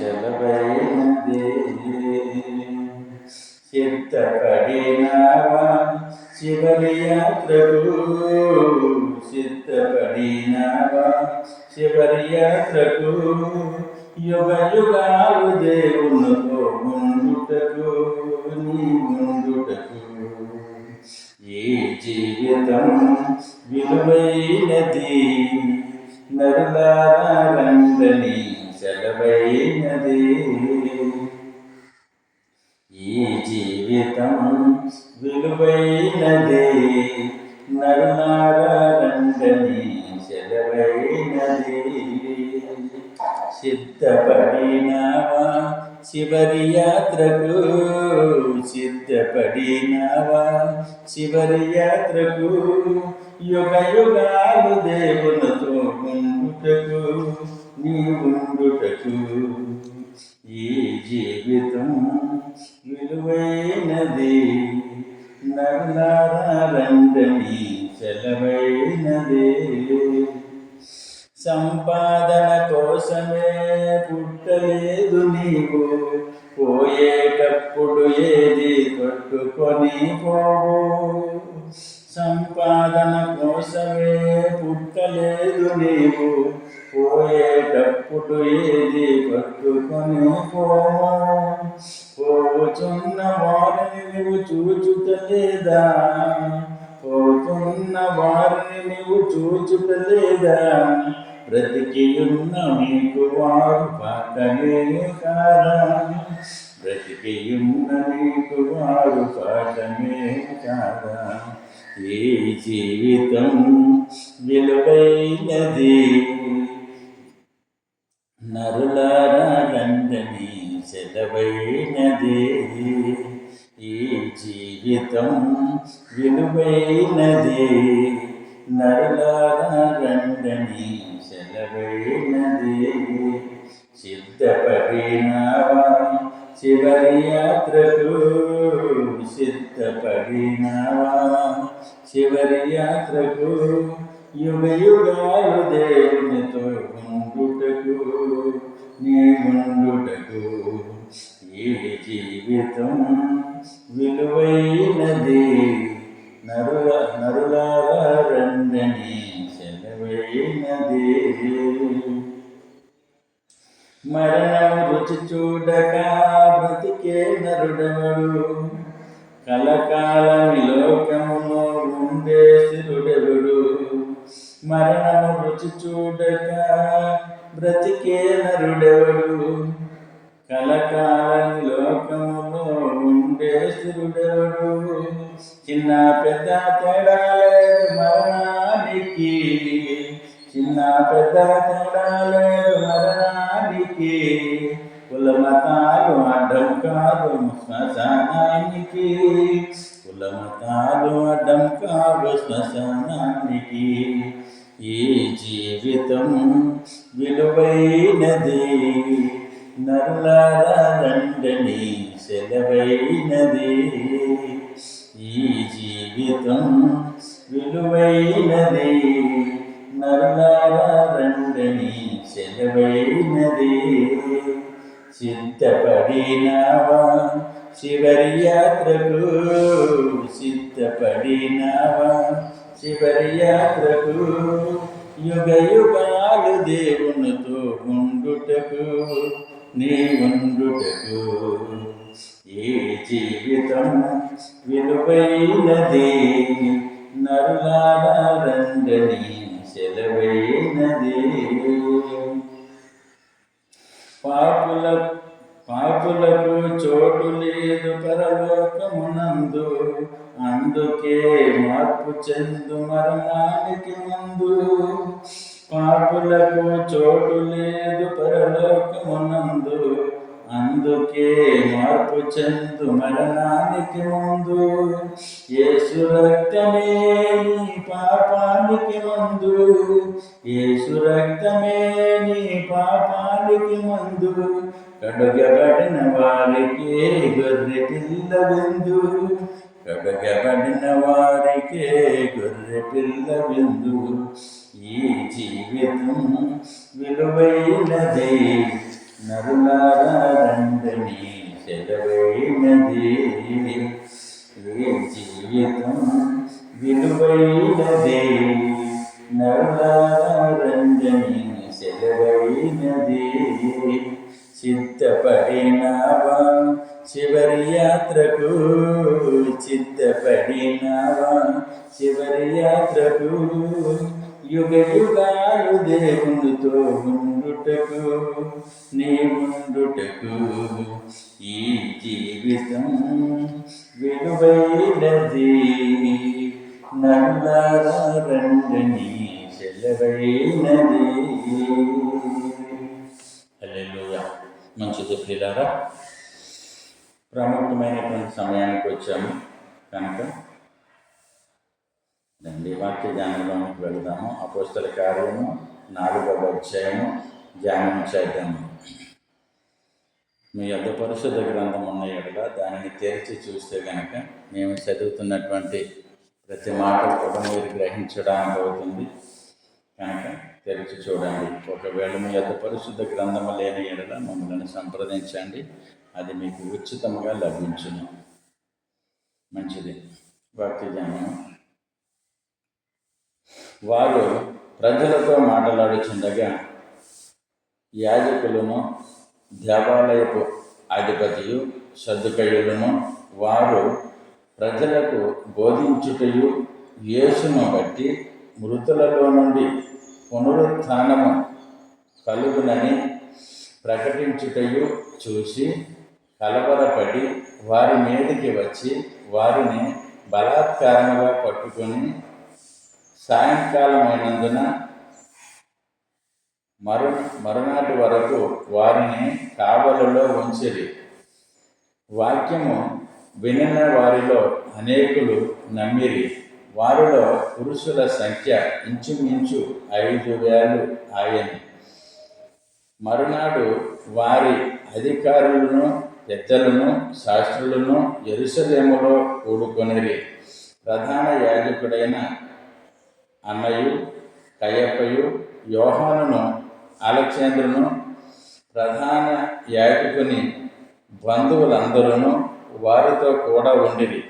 సెలవైనదే సిద్ధపడినావా చివరి యాత్రకు సిద్ధపడినావా చివరి యాత్రకు యుగ యుగాలు దేవునితో ముందుటకు నీ ముందుటకు ఈ జీవితం విలువైనది నరులారందని సెలవైనది ఈ జీవితం విలువైనది. నరులారందని సెలవైనది సిద్ధపడినావా చివరి యాత్రకు? సిద్ధపడినావా చివరి యాత్రకు? యుగ యుగాలు దేవునితో ఉండుటకు నీ ఉండుటకు ఈ జీవితం విలువైనది నరులారందని సెలవైనది సంపాదన కోసమే పుట్టలేదు నీవు పోయేటప్పుడు ఏది కొట్టుకొని పోవు సంపాదన కోసమే పుట్టలేదు నీవు. పోయేటప్పుడు ఏది పట్టుకొని పోవు పోచున్న వారిని నువ్వు చూచుటలేదా? పోతున్న వారిని నువ్వు చూచుటలేదా? బ్రతికి ఉన్న నీకు వారు పాటనే కాదా బ్రతికి ఉన్న నీకు వారు పాటనే కాదా ఈ జీవితం విలువైనది. నరులారందని సెలవైనది. ఈ జీవితం విలువైనది. నరులారందని సెలవైనది. సిద్ధపడినావా చివరి యాత్రకు సిద్ధపడినా చివరి యాత్రకు యుగ యుగాలు దేవునితో ఉండుటకు నీ ఉండుటకు ఈ జీవితం విలువైనది. నరుల నరులారందని సెలవైనది. మరణం రుచి చూడక బ్రతికే నరుడవడు? కలకాలమి లోకమును ఉండే స్థిరుడెవడు మరణము రుచి చూడక బ్రతికే నరుడెవడు? కలకాలం ఈ ఉండే స్థిరుడెవడు చిన్న పెద్ద తేడా లేదు మరణానికి. చిన్న పెద్ద తేడా లేదు మరణానికి. కులమతాలు అడ్డం కాదు శ్మశానానికి. కులమతాలు అడ్డం కాదు శ్మశానానికి. ఈ జీవితం విలువైనది. నరులారండని సెలవైనది. ఈ జీవితం విలువైనది. నరులారండని సెలవైనది. సిద్ధపడినావా. చివరి యాత్రకు సిద్ధపడినావా. చివరి యాత్రకు యుగ యుగాలు దేవునితో ఉండుటకు నీ ఉండుటకు. ఈ జీవితం విలువైనది నరులారండని సెలవైనది. పాపుల పాపులకు చోటు లేదు పరలోకమునందు. అందుకే మార్పు చెందు మరణానికి ముందు. పాపులకు చోటు లేదు పరలోకమునందు. అందుకే మార్పు చెందు మరణానికి ముందు. ఏసు రక్తమే నీ పాపానికి ముందు. ఏసు రక్తమే నీ పాపానికి ముందు. కడుగబడిన వారికి గొర్రె పిల్ల విందు. కడుగబడిన వారికి గొర్రె పిల్ల విందు. ఈ జీవితం విలువైనది. నరులారా రండని సెలవైనది ఈ జీవితం విలువైనది నరులారా రండని సెలవైనది చిత్తపడినావా యుగ యుగాలు దేవునితో ఉండుటకు నీ ఉండుటకు ఈ జీవితం విలువైనది. నల్లారా రండని సెలవైనది మంచిది ప్రియులారా ప్రాముఖ్యమైనటువంటి సమయానికి వచ్చాము. కనుక రండి వాక్య ధ్యానంలోకి వెళదాము. అపోస్తల కార్యము నాలుగవ అధ్యాయము ధ్యానం చేద్దాము. మీ యొక్క పరిశుద్ధ గ్రంథం ఉన్న ఎడల దానిని తెరిచి చూస్తే కనుక మేము చదువుతున్నటువంటి ప్రతి మాట కూడా మీరు గ్రహించడానికి అవుతుంది. కనుక తెరిచి చూడండి. ఒకవేళ మీ యొక్క పరిశుద్ధ గ్రంథము లేని ఎడల మమ్మల్ని సంప్రదించండి. అది మీకు ఉచితంగా లభించును. మంచిది. వాక్య ధ్యానం వారు ప్రజలతో మాట్లాడుచుండగా యాజకులను దేవాలయపు అధిపతియు సర్దుకయ్యులను వారు ప్రజలకు బోధించుటయు యేసును బట్టి మృతులలో నుండి పునరుత్నము కలుగునని ప్రకటించుటయు చూసి కలవరపడి వారి మీదకి వచ్చి వారిని బలాత్కారంగా పట్టుకొని సాయంకాలం అయినందున మరు మరునాటి వరకు వారిని కావలలో ఉంచిరి. వాక్యము వినిన వారిలో అనేకులు నమ్మిరి. వారిలో పురుషుల సంఖ్య ఇంచుమించు ఐదు వేలు ఆయని. మరునాడు వారి అధికారులను పెద్దలను శాస్త్రులను ఎరుసలేములో కూడుకొనిరి. ప్రధాన యాజకుడైన అన్నయు కయ్యప్పయు యోహానును అలెగ్జాంద్రును ప్రధాన యాజకుని బంధువులందరూ వారితో కూడా ఉండిరి.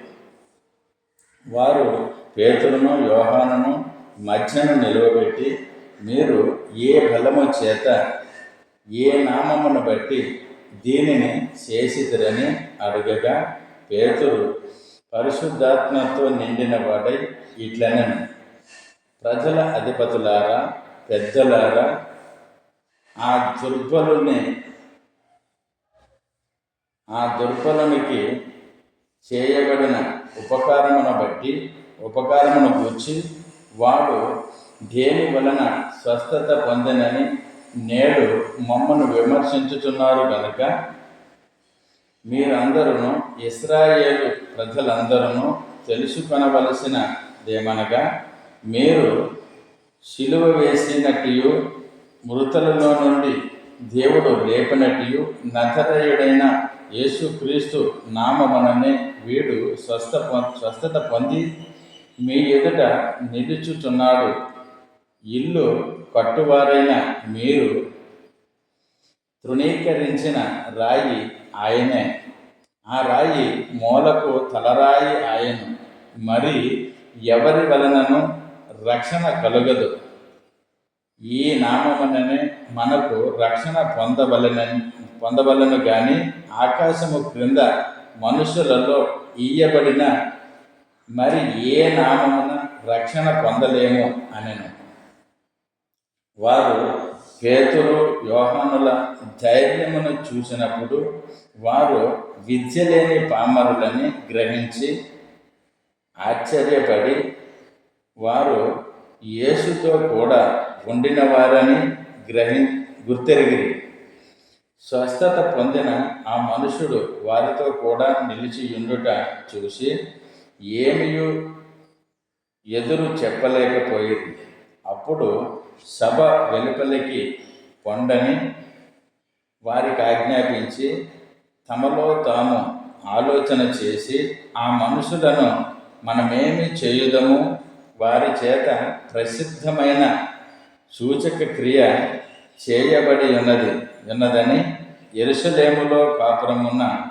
వారు పేతులను యోహానును మధ్యను నిలువబెట్టి మీరు ఏ బలము చేత ఏ నామమును బట్టి దీనిని చేసిదిరని అడగగా పేతురు పరిశుద్ధాత్మతో నిండిన వాడై ఇట్లనను. ప్రజల అధిపతులారా పెద్దలారా ఆ దుర్బలుని ఆ దుర్బలునికి చేయబడిన ఉపకారమును బట్టి ఉపకారమును గూర్చి వాడు దేని వలన స్వస్థత పొందనని నేడు మమ్మను విమర్శించుచున్నారు కనుక మీరందరూ ఇస్రాయేలు ప్రజలందరూ తెలుసుకొనవలసినదేమనగా మీరు శిలువ వేసినట్టు మృతులలో నుండి దేవుడు లేపినట్టు నతరయుడైన యేసుక్రీస్తు నామమననే వీడు స్వస్థ స్వస్థత పొంది మీ ఎదుట నిలుచుచున్నాడు. ఇల్లు కట్టువారైన మీరు తృణీకరించిన రాయి ఆయనే. ఆ రాయి మూలకు తలరాయి ఆయను. మరి ఎవరి వలనను రక్షణ కలుగదు. ఈ నామముననే మనకు రక్షణ పొందవలనని పొందవలను గాని ఆకాశము క్రింద మనుషులలో ఇయ్యబడిన మరి ఏ నామమున రక్షణ పొందలేము అనెను. వారు పేతురు యోహానుల ధైర్యమును చూసినప్పుడు వారు విద్య లేని పామరులని గ్రహించి ఆశ్చర్యపడి వారు యేసుతో కూడా ఉండిన వారని గ్రహి గుర్తెరిగిరి. స్వస్థత పొందిన ఆ మనుషుడు వారితో కూడా నిలిచి ఉండుట చూసి ఏమియు ఎదురు చెప్పలేకపోయింది. అప్పుడు సభ వెలుపలికి పొండని వారికి ఆజ్ఞాపించి తమలో తాము ఆలోచన చేసి ఆ మనుషులను మనమేమి చేయుదము? వారి చేత ప్రసిద్ధమైన సూచక క్రియ చేయబడి ఉన్నది. ఉన్నదని ఎరుసలేములో కాపురమున్న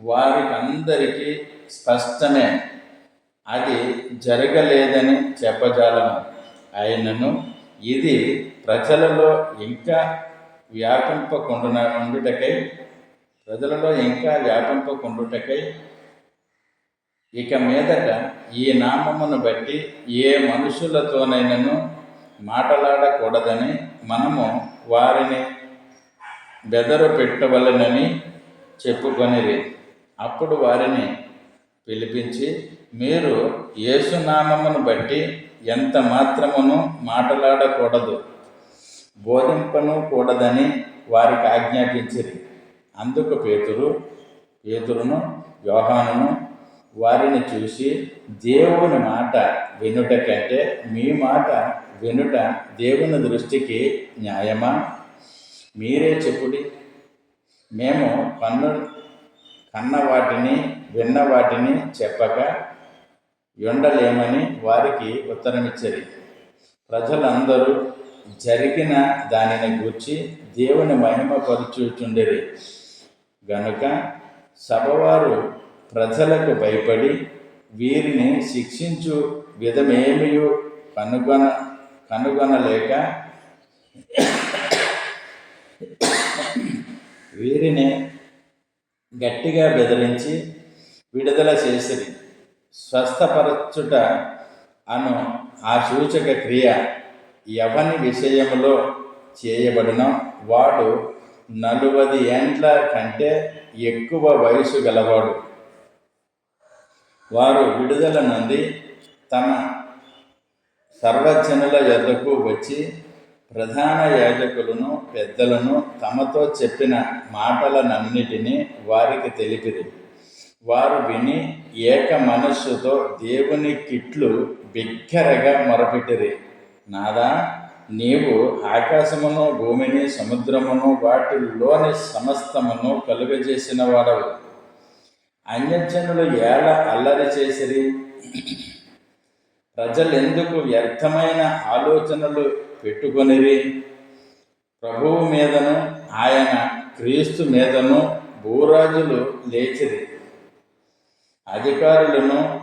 వారికందరికీ స్పష్టమే. అది జరగలేదని చెప్పజాలము. అయినను ఇది ప్రజలలో ఇంకా వ్యాపింపకుండా ఉండుటకై ప్రజలలో ఇంకా వ్యాపింపకుండుటకై ఇక మీదట ఈ నామమును బట్టి ఏ మనుషులతోనైనను మాట్లాడకూడదని మనము వారిని బెదరు పెట్టవలనని చెప్పుకొనిరి. అప్పుడు వారిని పిలిపించి మీరు యేసునామమును బట్టి ఎంత మాత్రమును మాట్లాడకూడదు బోధింపను కూడదని వారికి ఆజ్ఞాపించిరి. అందుకు పేతురు పేతురును యోహానును వారిని చూసి దేవుని మాట వినుట కంటే మీ మాట వినుట దేవుని దృష్టికి న్యాయమా? మీరే చెప్పుడి. మేము కన్ను కన్న వాటిని విన్న వాటిని చెప్పక ఉండలేమని వారికి ఉత్తరమిచ్చరి. ప్రజలందరూ జరిగిన దానిని గూర్చి దేవుని మహిమపరుచుచుండిరి గనుక సభవారు ప్రజలకు భయపడి వీరిని శిక్షించు విధమేమియు కనుగొన కనుగొనలేక వీరిని గట్టిగా బెదిరించి విడుదల చేసిరి. స్వస్థపరచుట అను ఆ సూచక క్రియ ఎవని విషయంలో చేయబడిన వాడు నలువది ఏండ్ల కంటే ఎక్కువ వయసు గలవాడు. వారు విడుదల నుండి తమ సర్వజనుల యొద్దకు వచ్చి ప్రధాన యాజకులను పెద్దలను తమతో చెప్పిన మాటలనన్నిటినీ వారికి తెలిపిరి. వారు విని ఏక మనస్సుతో దేవుని కిట్లు బిగ్గరగా మొరపెట్టిరి. నాదా నీవు ఆకాశమును భూమిని సముద్రమును వాటిలోని సమస్తమును కలుగజేసిన వాడవు. అన్యజనులు ఏల అల్లరి చేసిరి. ప్రజలెందుకు వ్యర్థమైన ఆలోచనలు పెట్టుకొనిరి? ప్రభువు మీదను ఆయన క్రీస్తు మీదను భూరాజులు లేచిరి. అధికారులను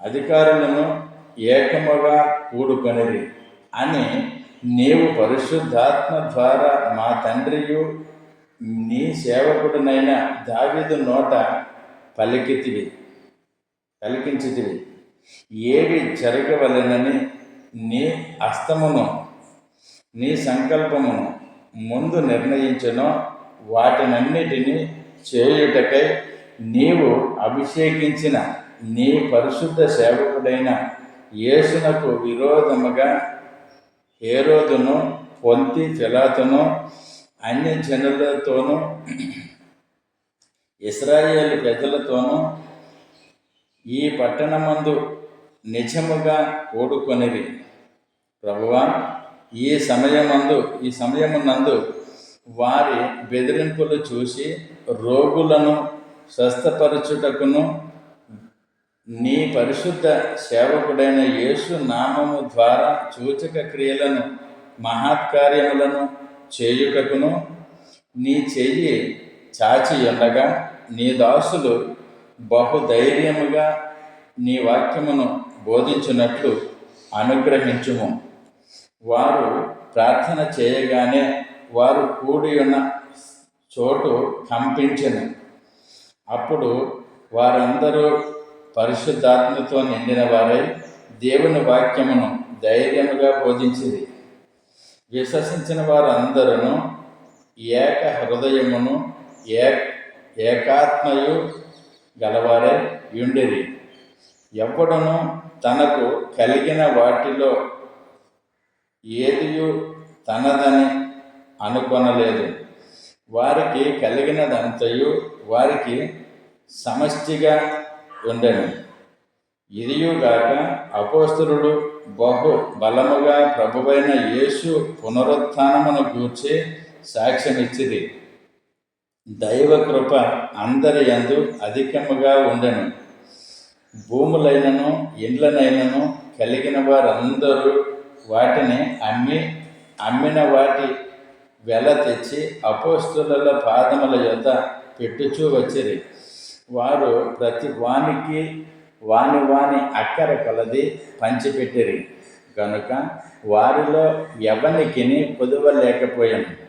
అధికారులను ఏకముగా కూడుకొనిరి అని నీవు పరిశుద్ధాత్మ ద్వారా మా తండ్రియు నీ సేవకుడునైన దావిదు నోట పలికితివి పలికించితివి. ఏవి జరగవలెనని నీ అస్తమును నీ సంకల్పమును ముందు నిర్ణయించనో వాటినన్నిటినీ చేయుటకై నీవు అభిషేకించిన నీ పరిశుద్ధ సేవకుడైన యేసునకు విరోధముగా హేరోదును పొంతి ఫిలాతును అన్య జనులతోనూ ఇస్రాయేల్ ప్రజలతోనూ ఈ పట్టణమందు నిజముగా కూడుకొనిరి. ప్రభువా ఈ సమయమందు ఈ సమయమునందు వారి బెదిరింపులు చూసి రోగులను స్వస్థపరచుటకును నీ పరిశుద్ధ సేవకుడైన యేసు నామము ద్వారా సూచక క్రియలను మహత్కార్యములను చేయుటకును నీ చెయ్యి చాచి ఉండగా నీ దాసులు బహుధైర్యముగా నీ వాక్యమును బోధించినట్లు అనుగ్రహించుము. వారు ప్రార్థన చేయగానే వారు కూడి ఉన్న చోటు కంపించను. అప్పుడు వారందరూ పరిశుద్ధాత్మతో నిండిన వారై దేవుని వాక్యమును ధైర్యముగా బోధించింది విశ్వసించిన వారందరూ ఏక హృదయమును ఏ ఏకాత్మయు గలవారే యుండిరి. ఎవడను తనకు కలిగిన వాటిలో ఏదియు తనదని అనుకొనలేదు. వారికి కలిగినదంతయు వారికి సమష్టిగా ఉండను. ఇదియుగాక అపోస్తురుడు బహు బలముగా ప్రభువైన యేసు పునరుత్నమును గూర్చి సాక్ష్యమిచ్చిరి. దైవ కృప అందరి యందు అధికముగా ఉండెను. భూములైనను ఇండ్లనైనను కలిగిన వారందరూ వాటిని అమ్మి అమ్మిన వాటి వెల తెచ్చి అపోస్తుల పాదముల యొద్ద పెట్టుచూ వచ్చిరి. వారు ప్రతి వానికి వాని వాని అక్కర కొలది పంచిపెట్టిరి. కనుక వారిలో ఎవనికిని కొదువ లేకపోయాను.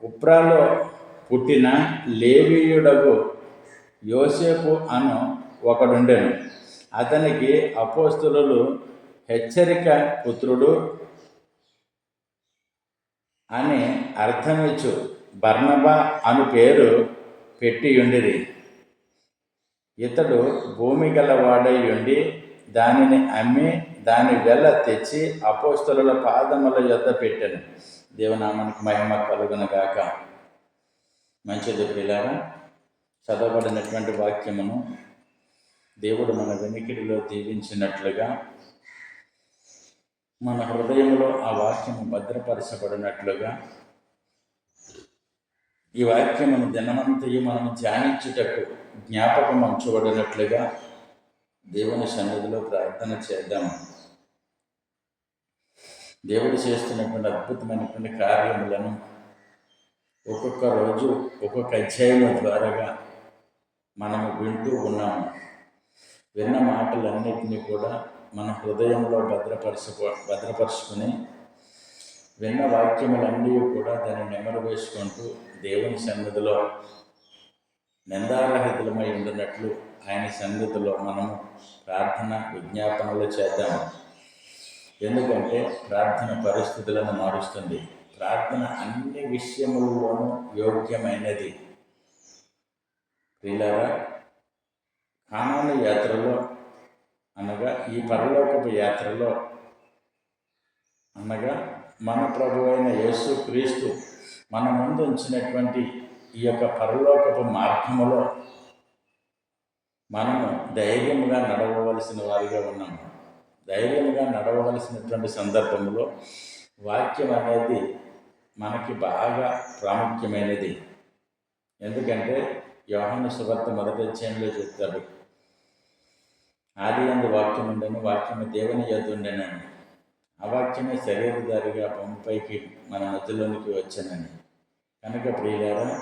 కుప్రాలో పుట్టిన లేవీయుడగు యోసేపు అను ఒకడుండెను. అతనికి అపోస్తులు హెచ్చరిక పుత్రుడు అని అర్థమిచ్చు. బర్ణబా అను పేరు పెట్టి ఉండిరి ఇతడు భూమి గలవాడై ఉండి దానిని అమ్మి దాని వెల తెచ్చి అపోస్తలుల పాదముల యొద్ద పెట్టాను. దేవనామానికి మహిమ కలుగునగాక. మంచిది పిల్లారా చదవబడినటువంటి వాక్యమును దేవుడు మన వెనికిడిలో దీవించినట్లుగా మన హృదయంలో ఆ వాక్యము భద్రపరచబడినట్లుగా ఈ వాక్యమును దినమంతయు మనం ధ్యానించుటకు జ్ఞాపకం అంచబడినట్లుగా దేవుని సన్నిధిలో ప్రార్థన చేద్దాం. దేవుడు చేస్తున్నటువంటి అద్భుతమైనటువంటి కార్యములను ఒక్కొక్క రోజు ఒక్కొక్క అధ్యాయుల ద్వారాగా మనము వింటూ ఉన్నాము. విన్న మాటలన్నిటినీ కూడా మన హృదయంలో భద్రపరచుకో భద్రపరుచుకొని విన్న వాక్యములన్నీ కూడా దాన్ని నెమరు వేసుకుంటూ దేవుని సన్నిధిలో నిందారహితులమై ఉండినట్లు ఆయన సన్నిధిలో మనము ప్రార్థన విజ్ఞాపనలు చేద్దాము. ఎందుకంటే ప్రార్థన పరిస్థితులను మారుస్తుంది. ప్రార్థన అన్ని విషయములలోనూ యోగ్యమైనది. ప్రియులారా కానాను యాత్రలో అనగా ఈ పరలోకపు యాత్రలో అనగా మన ప్రభు అయిన యేసు క్రీస్తు మన ముందు ఉంచినటువంటి ఈ యొక్క పరలోకపు మార్గములో మనము ధైర్యముగా నడవవలసిన వారిగా ఉన్నాము. ధైర్యముగా నడవవలసినటువంటి సందర్భంలో వాక్యం అనేది మనకి బాగా ప్రాముఖ్యమైనది. ఎందుకంటే యోహన సువార్త మొదటి అధ్యాయంలో చెప్తాడు ఆది అందు వాక్యం ఉండను వాక్యము దేవుని యొద్ద ఉండెనని. ఆ వాక్యమే శరీరధారిగా పంపైకి మన మధ్యలోనికి వచ్చానని. కనుక ప్రియులారా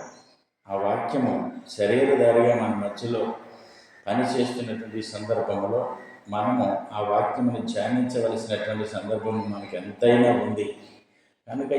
ఆ వాక్యము శరీరధారిగా మన మధ్యలో పనిచేస్తున్నటువంటి సందర్భంలో మనము ఆ వాక్యమును ధ్యానించవలసినటువంటి సందర్భం మనకు ఎంతైనా ఉంది. కనుక